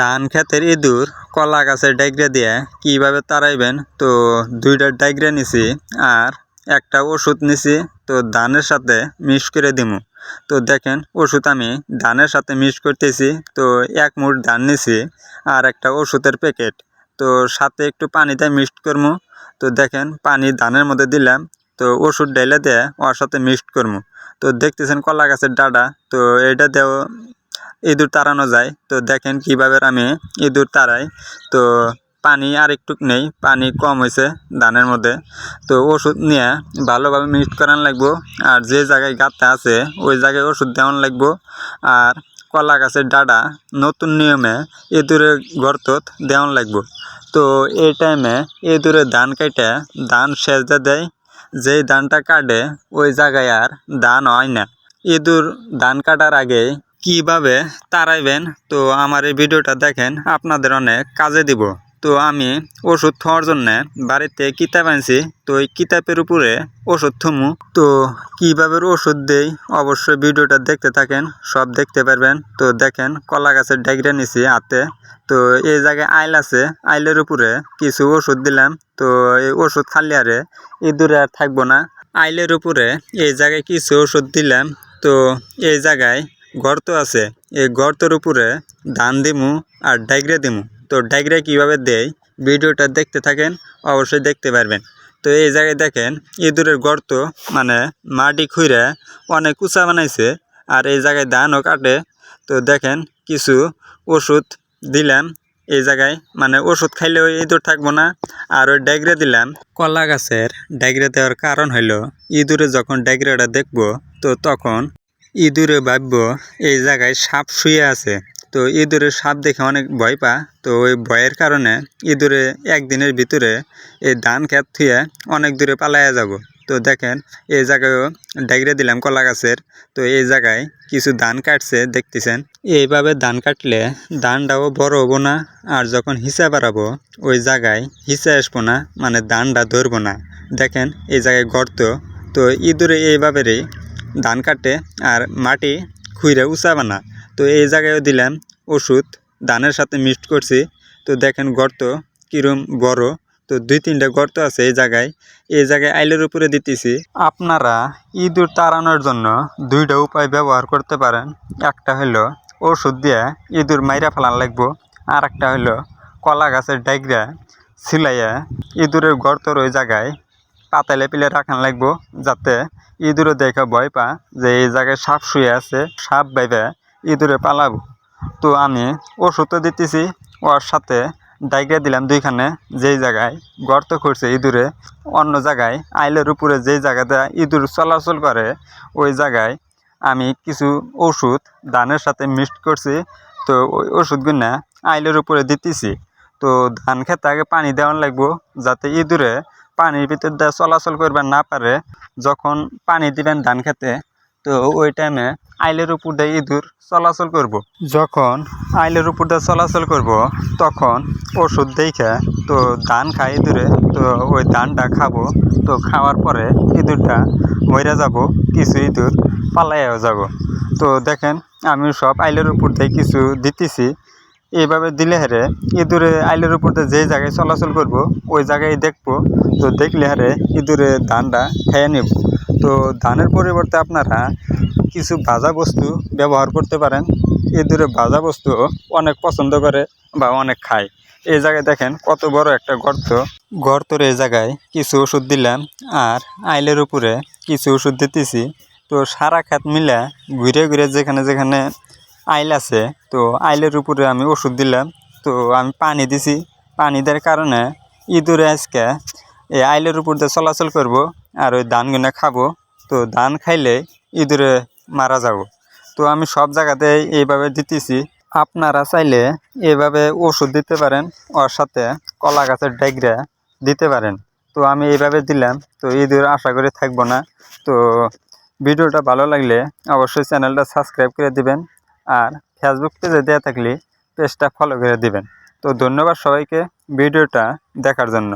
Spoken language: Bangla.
ধান ক্ষেতের ইঁদুর, কলা গাছের ডাইগ্রা দিয়ে কীভাবে তাড়াইবেন? তো দুইটা ডাইগ্রা নিছি আর একটা ওষুধ নিছি। তো ধানের সাথে মিক্স করে দিমু। তো দেখেন, ওষুধ আমি ধানের সাথে মিক্স করতেছি। তো এক মুঠ ধান নিছি আর একটা ওষুধের প্যাকেট। তো সাথে একটু পানিতে মিক্সড করব তো দেখেন, পানি ধানের মধ্যে দিলাম। তো ওষুধ ডাইলে দিয়ে ওর সাথে মিক্সড করব তো দেখতেছেন কলা গাছের ডাটা। তো এটা দেও ইঁদুর তাড়ানো যায়। তো দেখেন কীভাবে আমি ইঁদুর তাড়াই। তো পানি আর একটু নেই, পানি কম হয়েছে ধানের মধ্যে। তো ওষুধ নিয়ে ভালোভাবে মিক্সড করান লাগবো। আর যে জায়গায় গাঁথা আছে, ওই জায়গায় ওষুধ দেওয়ান লাগবো। আর কলা গাছের ডাডা নতুন নিয়মে ইঁদুরের গর্তত দেওয়ান লাগবো। তো এই টাইমে ইঁদুরে ধান কাটে ধান সেজতে দেয়। যেই ধানটা কাটে, ওই জায়গায় আর ধান হয় না। ইঁদুর ধান কাটার আগে কীভাবে তাড়াইবেন তো আমার এই ভিডিওটা দেখেন, আপনাদের অনেক কাজে দিব। তো আমি ওষুধ খাওয়ার জন্য বাড়িতে কিতাব আনছি। তো ওই কিতাবের উপরে ওষুধ থমু। তো কীভাবে ওষুধ দেই অবশ্যই ভিডিওটা দেখতে থাকেন, সব দেখতে পারবেন। তো দেখেন, কলা গাছের ডাইগরা নিছি হাতে। তো এই জায়গায় আইল আছে, আইলের উপরে কিছু ওষুধ দিলাম। তো এই ওষুধ খালি আরে ইঁদুরে আর থাকব না। আইলের উপরে এই জায়গায় কিছু ওষুধ দিলাম। তো এই জায়গায় গর্ত আছে। এই গর্তের উপরে ধান দিমু আর ডাইগরে দিমু। তো ডাইগরে কীভাবে দেয় ভিডিওটা দেখতে থাকেন, অবশ্যই দেখতে পারবেন। তো এই জায়গায় দেখেন, ইঁদুরের গর্ত মানে মাটি খুঁড়ে অনেক উঁচা বানাইছে আর এই জায়গায় ধানও কাটে। তো দেখেন, কিছু ওষুধ দিলাম এই জায়গায়। মানে ওষুধ খাইলেও ইঁদুর থাকব না। আর ওই ড্যাগরে দিলাম। কলা গাছের ড্যাগরে দেওয়ার কারণ হইল, ইঁদুরে যখন ড্যাগরেটা দেখব, তো তখন ইঁদুরে ভাবব এই জায়গায় সাপ শুয়ে আছে। তো ইঁদুরে সাপ দেখে অনেক ভয় পা তো ওই ভয়ের কারণে ইঁদুরে একদিনের ভিতরে এই ধান খেত থুয়ে অনেক দূরে পালাইয়া যাব। তো দেখেন, এই জায়গায়ও ডাইগরে দিলাম কলা গাছের। তো এই জায়গায় কিছু ধান কাটছে, দেখতেছেন? এইভাবে ধান কাটলে ধানটাও বড় হব না, আর যখন হিসা বাড়াবো, ওই জায়গায় হিসা আসব না মানে ধানটা ধরবো না। দেখেন, এই জায়গায় গর্ত। তো ইঁদুরে এইভাবেরই ধান কাটে আর মাটি খুঁড়ে উঁচা বানা তো এই জায়গায়ও দিলাম ওষুধ, ধানের সাথে মিক্সড করছি। তো দেখেন গর্ত কিরম বড়। তো দুই তিনটা গর্ত আছে এই জায়গায়। এই জায়গায় আইলের উপরে দিতেছি। আপনারা ইঁদুর তাড়ানোর জন্য দুইটা উপায় ব্যবহার করতে পারেন। একটা হলো ওষুধ দিয়ে ইঁদুর মাইরা ফেলান লাগবো। আর একটা হলো কলা গাছের ডাইগরা সিলাইয়া ইঁদুরের গর্তর ওই জায়গায় পাতালে পিলে রাখান লাগবো, যাতে ইঁদুরে দেখে ভয় পা যে এই জায়গায় সাপ শুয়ে আছে, সাপ বাইবে ইঁদুরে পালাবো। তো আমি ওষুধও দিতেছি, ওর সাথে ডাইগা দিলাম দুইখানে, যেই জায়গায় গর্ত করছে ইঁদুরে, অন্য জায়গায় আইলের উপরে যেই জায়গাতে ইঁদুর চলাচল করে, ওই জায়গায় আমি কিছু ওষুধ ধানের সাথে মিক্সড করছি, তো ওই ওষুধগুলো আইলের উপরে দিতেছি। তো ধান খেতে আগে পানি দেওয়ান লাগবো, যাতে ইঁদুরে পানির ভিতর দিয়ে চলাচল করবে না পারে, যখন পানি দিবেন ধান খেতে, তো ওই টাইমে আইলের উপর দিয়ে ইঁদুর চলাচল করব। যখন আইলের উপর দিয়ে চলাচল করব, তখন ওষুধ দেখে তো ধান খাই ইঁদুরে, তো ওই ধানটা খাব, তো খাওয়ার পরে ইঁদুরটা মরে যাব, কিছু ইঁদুর পালাইয়াও যাব তো দেখেন আমি সব আইলের উপর দিয়ে কিছু দিতেছি এইভাবে দিলে হারে ইঁদুরে আইলের উপর দিয়ে যে জায়গায় চলাচল করব, ওই জায়গায় দেখব। তো দেখলে হারে ইঁদুরে ধানটা খেয়ে নেব। তো ধানের পরিবর্তে আপনারা কিছু ভাজা বস্তু ব্যবহার করতে পারেন। ইঁদুরে ভাজা বস্তু অনেক পছন্দ করে বা অনেক খায়। এই জায়গায় দেখেন কত বড় একটা গর্ত। গর্তর এই জায়গায় কিছু ওষুধ দিলাম আর আইলের উপরে কিছু ওষুধ দিতেছি। তো সারা খাত মিলে ঘুরে ঘুরে যেখানে যেখানে আইল আছে। তো আইলের উপরে আমি ওষুধ দিলাম। তো আমি পানি দিছি। পানি দেওয়ার কারণে ইঁদুরে আজকে এই আইলের উপর দিয়ে চলাচল করব আর ওই ধানগুলো খাব। তো ধান খাইলে ইঁদুরে মারা যাব। তো আমি সব জায়গাতে এইভাবে দিতেছি। আপনারা চাইলে এইভাবে ওষুধ দিতে পারেন। ওর সাথে কলা গাছের ডেগরা দিতে পারেন। তো আমি এইভাবে দিলাম। তো ইঁদুর আশা করি থাকব না। তো ভিডিওটা ভালো লাগলে অবশ্যই চ্যানেলটা সাবস্ক্রাইব করে দিবেন। আর ফেসবুক পেজে দেওয়া থাকলে পেজটা ফলো করে দিবেন। তো ধন্যবাদ সবাইকে, ভিডিওটা দেখার জন্য।